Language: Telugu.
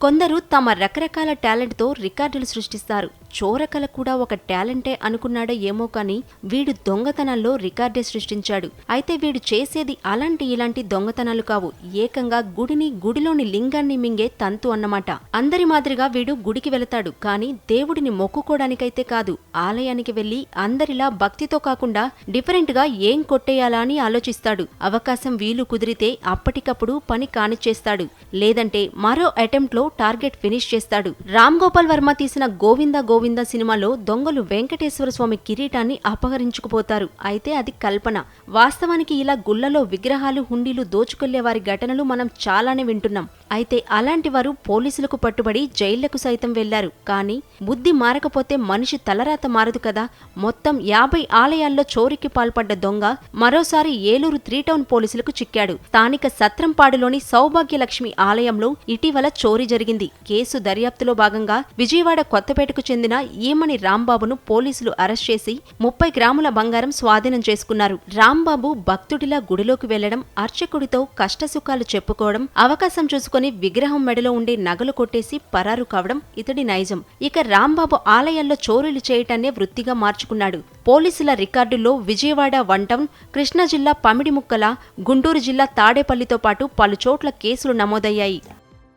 కొందరు తమ రకరకాల టాలెంట్తో రికార్డులు సృష్టిస్తారు. చోరకల కూడా ఒక టాలెంటే అనుకున్నాడో ఏమో కానీ వీడు దొంగతనాల్లో రికార్డే సృష్టించాడు. అయితే వీడు చేసేది అలాంటి ఇలాంటి దొంగతనాలు కావు. ఏకంగా గుడిని గుడిలోని లింగాన్ని మింగే తంతు అన్నమాట. అందరి మాదిరిగా వీడు గుడికి వెళతాడు కానీ దేవుడిని మొక్కుకోవడానికైతే కాదు. ఆలయానికి వెళ్ళి అందరిలా భక్తితో కాకుండా డిఫరెంట్గా ఏం కొట్టేయాలా అని ఆలోచిస్తాడు. అవకాశం వీలు కుదిరితే అప్పటికప్పుడు పని కానిచ్చేస్తాడు. లేదంటే మరో అటెంప్ట్లో టార్గెట్ ఫినిష్ చేస్తాడు. రామ్ గోపాల్ వర్మ తీసిన గోవింద గోవింద సినిమాలో దొంగలు వెంకటేశ్వర స్వామి కిరీటాన్ని అపహరించుకుపోతారు. అయితే అది కల్పన. వాస్తవానికి ఇలా గుళ్ళలో విగ్రహాలు హుండీలు దోచుకెళ్ళే వారి ఘటనలు మనం చాలానే వింటున్నాం. అయితే అలాంటి వారు పోలీసులకు పట్టుబడి జైళ్ళకు సైతం వెళ్ళారు. కానీ బుద్ధి మారకపోతే మనిషి తలరాత మారదు కదా. మొత్తం యాభై ఆలయాల్లో చోరీకి పాల్పడ్డ దొంగ మరోసారి ఏలూరు త్రీ టౌన్ పోలీసులకు చిక్కాడు. స్థానిక సత్రంపాడులోని సౌభాగ్యలక్ష్మి ఆలయంలో ఇటీవల చోరీ జరిగింది. కేసు దర్యాప్తులో భాగంగా విజయవాడ కొత్తపేటకు చెందిన ఈమణి రాంబాబును పోలీసులు అరెస్ట్ చేసి ముప్పై గ్రాముల బంగారం స్వాధీనం చేసుకున్నారు. రాంబాబు భక్తుడిలా గుడిలోకి వెళ్ళడం అర్చకుడితో కష్టసుఖాలు చెప్పుకోవడం అవకాశం తీసుకుని విగ్రహం మెడలో ఉండే నగలు కొట్టేసి పరారు కావడం ఇతడి నైజం. ఇక రాంబాబు ఆలయాల్లో చోరీలు చేయటాన్నే వృత్తిగా మార్చుకున్నాడు. పోలీసుల రికార్డుల్లో విజయవాడ వన్ టౌన్ కృష్ణా జిల్లా పమిడిముక్కల గుంటూరు జిల్లా తాడేపల్లితో పాటు పలు చోట్ల కేసులు నమోదయ్యాయి.